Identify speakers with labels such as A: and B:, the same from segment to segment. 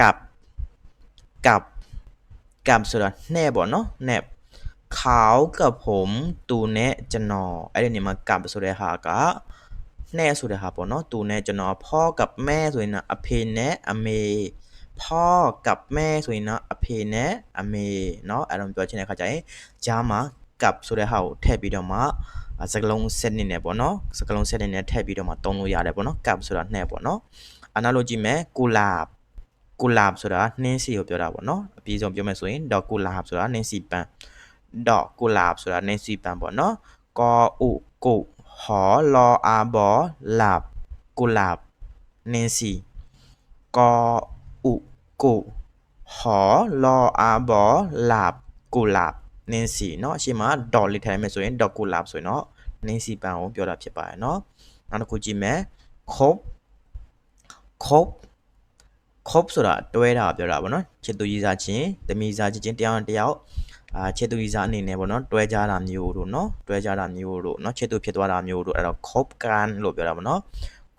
A: กับกับกับဆိုတာနှဲ့ပေါ့နော်နှဲ့เขากับผมตูနဲ့ကျွန်တော်အဲ့ဒီနေမှာกับဆိုတဲ့ဟာကနှဲ့ဆိုတဲ့ဟာပေါ့နော်ตูနဲ့ကျွန်တော်พ่อกับแม่ဆိုရင်တော့အဖေနဲ့အမေพ่อกับแม่ဆိုရင်တော့အဖေနဲ့အမေเนาะအဲ့တော့ပြောချင်တဲ့ခါကျရင်ဂျားမှာกับဆိုတဲ့ဟာကိုထည့်ပြီးတော့မှအာစကလုံး set နေနဲ့ပေါ့နော်စကလုံး set နေနဲ့ထည့်ပြီးတော့မှသုံးလို့ရတယ်ပေါ့နော်กับဆိုတာနှဲ့ပေါ့နော်အနောက်လို့ကြည့်မယ်ကုလာ ဘကုလာဘဆိုတာနှင်းစီကိုပြောတာပေါ့နော်အပြီးဆုံးပြောမယ်ဆိုရင်ဒေါ်ကုလာဘဆိုတာနှင်းစီပန်းဒေါ်ကုလာဘဆိုတာနှင်းစီပန်းပေါ့နော်ကောဥကုဟောလောအာဘောလာဘကုလာဘနှင်းစီကောဥကုဟောလောအာဘောလာဘကုလာဘနင်းစီเนาะအရှိမဒေါ်လေးထိုင်မယ်ဆိုရင်ဒေါ်ကုလာဘဆိုရင်เนาะနင်းစီပန်းကိုပြောတာဖြစ်ပါတယ်เนาะနောက်တစ်ခုကြည့်မယ်ခဘခဘ corp ဆိုတာတွဲတာပြောတာပေါ့နော်ချစ်သူကြီးစားချင်းတမီစားချင်းတယောက်တယောက်အာချစ်သူကြီးစားအနေနဲ့ပေါ့နော်တွဲကြတာမျိုးတို့နော်တွဲကြတာမျိုးတို့နော်ချစ်သူဖြစ်သွားတာမျိုးတို့အဲ့တော့ corp can လို့ပြောတာပေါ့နော်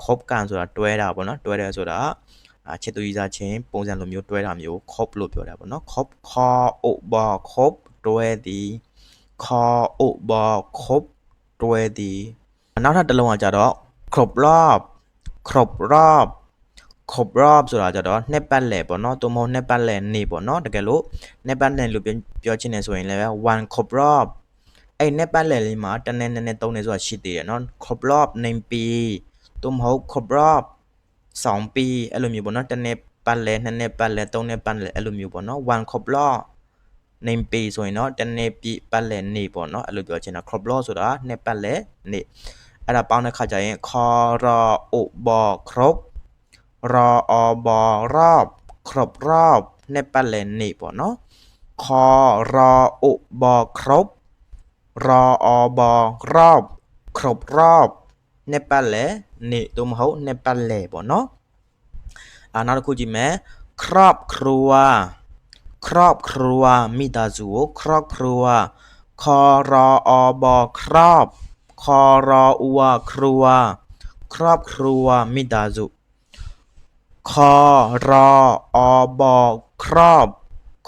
A: corp can ဆိုတာတွဲတာပေါ့နော်တွဲတယ်ဆိုတာအာချစ်သူကြီးစားချင်းပုံစံလိုမျိုးတွဲတာမျိုး corp လို့ပြောတာပေါ့နော် corp co b corp တွဲသည် co b corp တွဲသည်နောက်ထပ်တစ်လုံးကကြတော့ crop rob crop rob ခေါ်ဘရော့ဆိုတာကြတော့နှစ်ပတ်လည်ပေါ့နော်သို့မဟုတ်နှစ်ပတ်လည်နေ့ပေါ့နော်တကယ်လို့နှစ်ပတ်လည်လို့ပြောချင်တယ်ဆိုရင်လည်း one crop crop အဲ့နှစ်ပတ်လည်လေးမှာတနေ့နဲ့နဲ့သုံးနေဆိုတာရှိသေးတယ်နော် crop crop name ပြီးသို့မဟုတ် crop crop ဆောင်းပြီးအဲ့လိုမျိုးပေါ့နော်တနေ့ပတ်လည်နှစ်နေ့ပတ်လည်သုံးနေ့ပတ်လည်အဲ့လိုမျိုးပေါ့နော် one crop crop name ပေးဆိုရင်တော့တနေ့ပြပတ်လည်နေ့ပေါ့နော်အဲ့လိုပြောချင်တာ crop crop ဆိုတာနှစ်ပတ်လည်နေ့အဲ့ဒါပေါင်းတဲ့ခါကျရင် crop ဘော crop รออบรอบ ครบรอบในปะเลนนี่ปะเนาะคอรออุบอครบ รออบรอบ ครบรอบในปะเลนี่ตุมเขาในปะเลปะเนาะอ่านาคูจิแมครอบครัว ครอบครัวมีตาจูครอบครัวคอรออบอครอบคอรออัวครัว ครอบครัวมิตาจุ คอรออบครอบ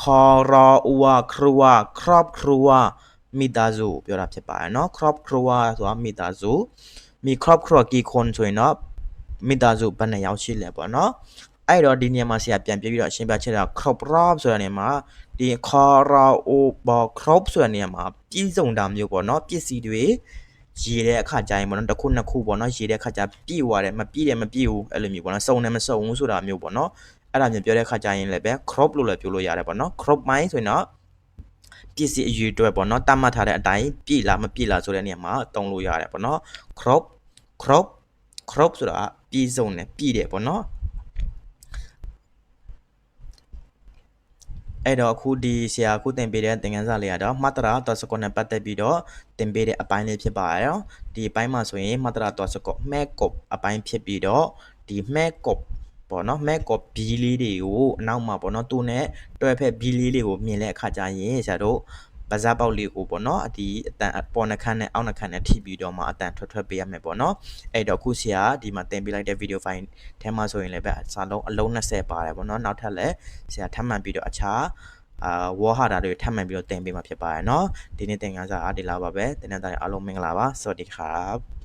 A: คอรออัวครัว ครอบครัวမိသားစုပြောတာဖြစ်ပါတယ်เนาะครอบครัวဆိုတာမိသားစုมีครอบครัวกี่คนဆိုရင်တော့မိသားစုဘယ်နှစ်ယောက်ရှိလဲပေါ့เนาะအဲ့တော့ဒီနေရာမှာဆရာပြန်ပြပြီးတော့အရှင်းပြချက်တာ crop rop ဆိုတာနေရာမှာဒီ karaoke ဘော crop ဆိုတာနေရာမှာပြည့်စုံတာမျိုးပေါ့เนาะပစ္စည်းတွေ ရေတဲ့အခါကျရင်ပေါ့နော်တစ်ခုနှစ်ခုပေါ့နော်ရေတဲ့အခါကျပြည့်သွားတယ်မပြည့်တယ်မပြည့်ဘူးအဲ့လိုမျိုးပေါ့နော်စုံတယ်မစုံဘူးဆိုတာမျိုးပေါ့နော်အဲ့ဒါမျိုးပြောတဲ့အခါကျရင်လည်းပဲ crop လို့လည်းပြောလို့ရတယ်ပေါ့နော် crop mine ဆိုရင်တော့ပစ္စည်းအရွေအတွက်ပေါ့နော်တတ်မှတ်ထားတဲ့အတိုင်းပြည့်လားမပြည့်လားဆိုတဲ့နေရာမှာတုံးလို့ရတယ်ပေါ့နော် crop crop crop ဆိုတာပြည့်စုံတယ်ပြည့်တယ်ပေါ့နော် အဲ့တော့အခုဒီဆရာအခုသင်ပေးတဲ့သင်ခန်းစာလေးကတော့မှတ်တရာတော်စကောနဲ့ပတ်သက်ပြီးတော့သင်ပေးတဲ့အပိုင်းလေးဖြစ်ပါရောဒီအပိုင်းမှာဆိုရင်မှတ်တရာတော်စကောမဲကုတ်အပိုင်းဖြစ်ပြီးတော့ဒီမဲကုတ်ပေါ့နော်မဲကော့ဘီလေးတွေကိုအနောက်မှာပေါ့နော်သူနဲ့တွဲဖက်ဘီလေးလေးကိုမြင်တဲ့အခါကျရင်ဆရာတို့ ဗဇာပေါက်လေးကိုပေါ့နော်အဒီအတန်ပေါ်နှခမ်းနဲ့အောက်နှခမ်းနဲ့ထိပြီးတော့မှအတန်ထွက်ထွက်ပေးရမယ်ပေါ့နော်အဲ့တော့ခုဆရာဒီမှာတင်ပေးလိုက်တဲ့ဗီဒီယိုဖိုင်ထဲမှာဆိုရင်လည်းပဲစာလုံးအလုံး20ပါတယ်ပေါ့နော်နောက်ထပ်လည်းဆရာထပ်မံပြီးတော့အခြားအာဝေါ်ဟာတာတွေထပ်မံပြီးတော့တင်ပေးမှာဖြစ်ပါတယ်เนาะဒီနေ့သင်ခန်းစာအားဒီလာပါပဲတင်တဲ့တိုင်းအားလုံးမင်္ဂလာပါစวัสดีครับ